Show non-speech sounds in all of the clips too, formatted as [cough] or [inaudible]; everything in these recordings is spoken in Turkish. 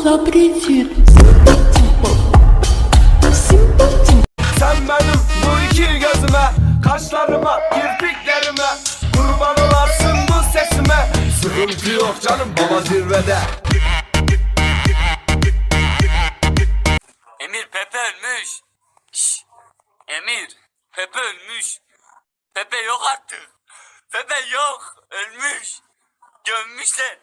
запретит. Sen benim bu iki gözüme Kaşlarıma, kirpiklerime Kurban olarsın bu sesime Sıkıntı yok canım baba zirvede Emir Pepe ölmüş. Şş. Emir Pepe ölmüş. Pepe yok artık. Pepe yok. Ölmüş. Gömmüşler.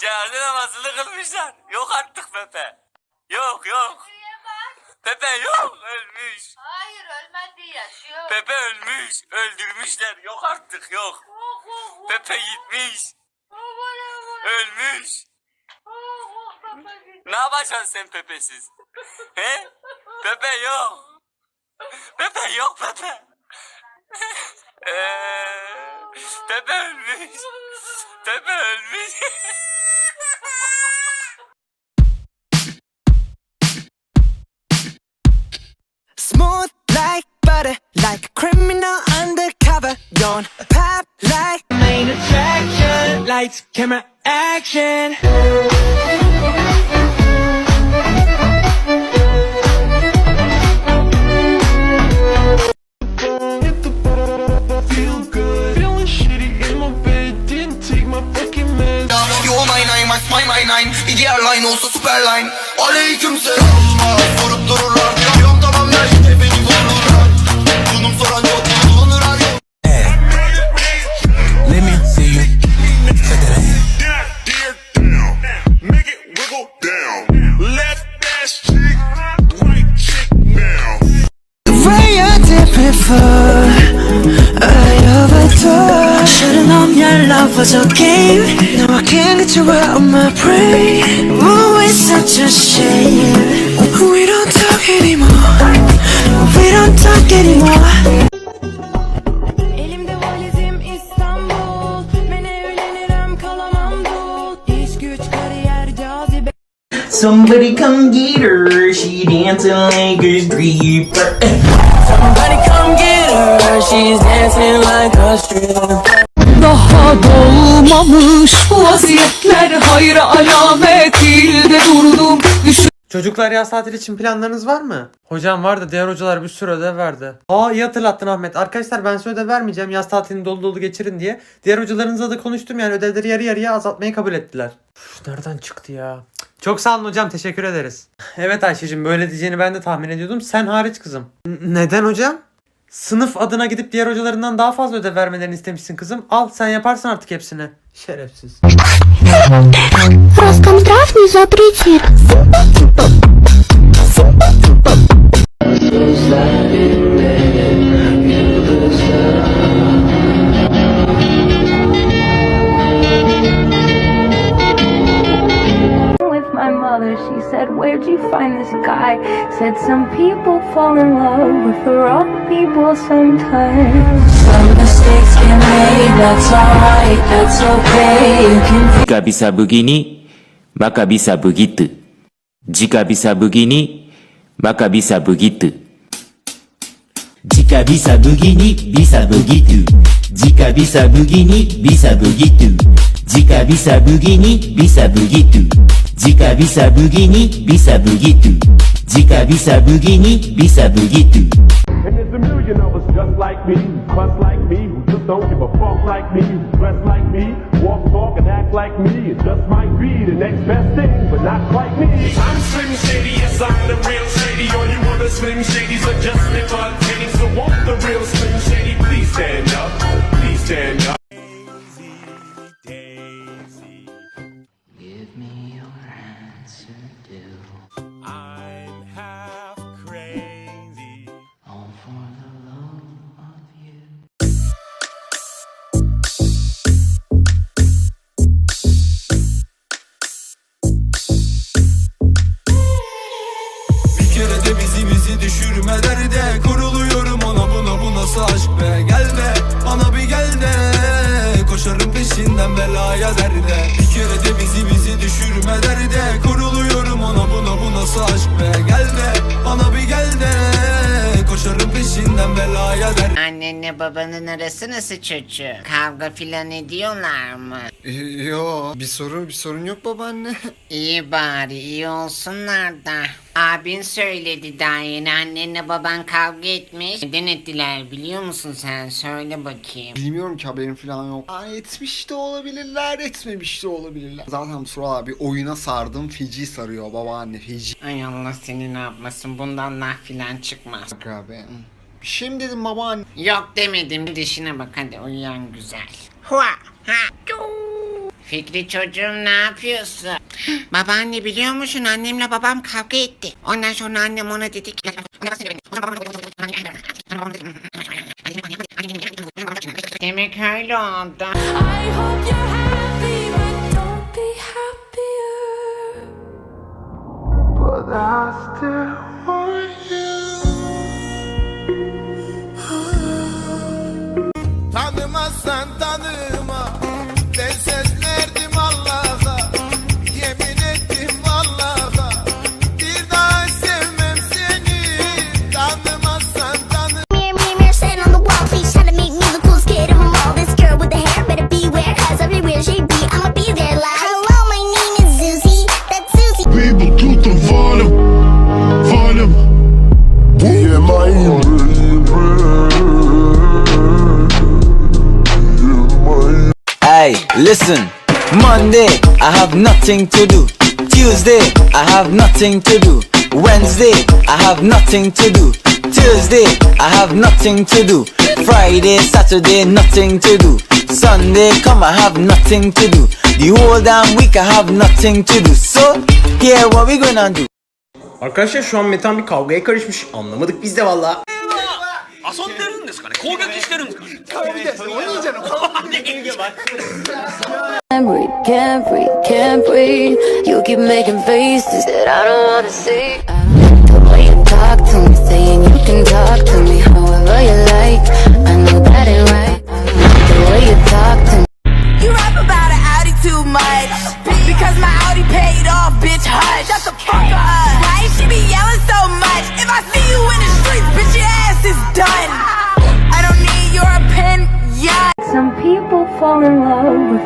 Cenaze namazını kılmışlar. Yok artık Pepe. Yok yok. Pepe yok. Ölmüş. Hayır ölmedi yaşıyor. Pepe ölmüş. Öldürmüşler. Yok artık yok. Pepe gitmiş. Ölmüş. Ne yapacaksın sen Pepe'siz? He? Pepe yok. Pepe yok Pepe. Eee, Pepe ölmüş. Pepe ölmüş. [laughs] Lights, camera, action. Yo 99 max my my nine. Bir diğer line olsa super line. Aleyküm selam. Vurup dururlar down. Left ass cheek, right cheek now. The way you dip it for I overdose Should've known your love was a game Now I can't get you out of my brain. Ooh, it's such a shame. We don't talk anymore Somebody come get her. She dancing like a stripper. Somebody come get her She's dancing like a stripper Daha doğmamış vaziyetler hayra alamet değil de durdum. Düşün Çocuklar yaz tatili için planlarınız var mı? Hocam vardı diğer hocalar bir sürü ödev verdi. Aa iyi hatırlattın Ahmet. Arkadaşlar ben size ödev vermeyeceğim yaz tatilini dolu dolu geçirin diye. Diğer hocalarınızla da konuştum yani ödevleri yarı yarıya azaltmayı kabul ettiler. Üf, nereden çıktı ya? Çok sağ olun hocam teşekkür ederiz. [laughs] Evet Ayşe'cim böyle diyeceğini ben de tahmin ediyordum. Sen hariç kızım. N- neden hocam? Sınıf adına gidip diğer hocalarından daha fazla ödev vermelerini istemişsin kızım. Al sen yaparsın artık hepsini. Şerefsiz. Роскомздрав не запретит With my mother, she said, Where'd you find this guy? Said, Some people Fall in love with the wrong people sometimes. Some mistakes get made, that's alright, that's okay. Jika bisa begini, maka bisa begitu. Jika bisa begini, maka bisa begitu. Jika bisa begini, bisa begitu. Jika bisa begini, bisa begitu. Jika bisa begini, bisa begitu. Jika bisa begini, bisa begitu. Jika bisa begini, bisa begitu. And there's a million of us just like me, who cuss like me, who just don't give a fuck like me, who dress like me, walk, talk, and act like me. It just might be the next best thing, but not quite me. I'm Slim Shady, yes, I'm the real Shady. All you other Slim Shadys are just imitating. So won't the real Slim Shady please stand up? Please stand up. Peşinden belaya derde Bir kere de bizi bizi düşürme derde Kuruluyorum ona buna bu nasıl aşk be Gel de bana bir gel de Koşarım peşinden belaya der Annenle babanın arası nasıl çocuğum? Kavga filan ediyorlar mı? Yo bir sorun bir sorun yok babaanne [laughs] İyi bari iyi olsunlar da. Abin söyledi daha yeni annenle baban kavga etmiş. Neden ettiler biliyor musun sen? Söyle bakayım. Bilmiyorum ki haberim falan yok. Aa, etmiş de olabilirler, etmemiş de olabilirler. Zaten Tural abi oyuna sardım, feci sarıyor babaanne, feci. Ay Allah seni ne yapmasın bundan nah filan çıkmaz. Bak abi. Bir şey mi dedim babaanne? Yok demedim dişine bak hadi uyuyan güzel. Hua. Fikri çocuğum ne yapıyorsun? Babaanne biliyor musun annemle babam kavga etti. Ondan sonra annem ona dedi ki... Demek öyle oldu. I hope you're listen. Monday, I have nothing to do. Tuesday, I have nothing to do. Wednesday, I have nothing to do. Thursday, I have nothing to do. Friday, Saturday, nothing to do. Sunday, come, I have nothing to do. The whole damn week, I have nothing to do. So, yeah, what we gonna do? Arkadaşlar şu an Metan bir kavgaya karışmış. Anlamadık biz de valla. 遊んでるんですかね攻撃してるんですかね Can't breathe, can't breathe, can't breathe. You keep making faces that I don't wanna see. The way you talk to me, saying you can talk to me however you like. I know that ain't right. The way you talk to me. You rap about an Audi too much. Because my Audi paid off, bitch, hush.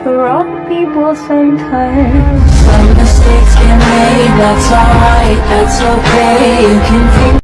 Wrong people sometimes. Some mistakes get made, that's alright, that's okay. You can think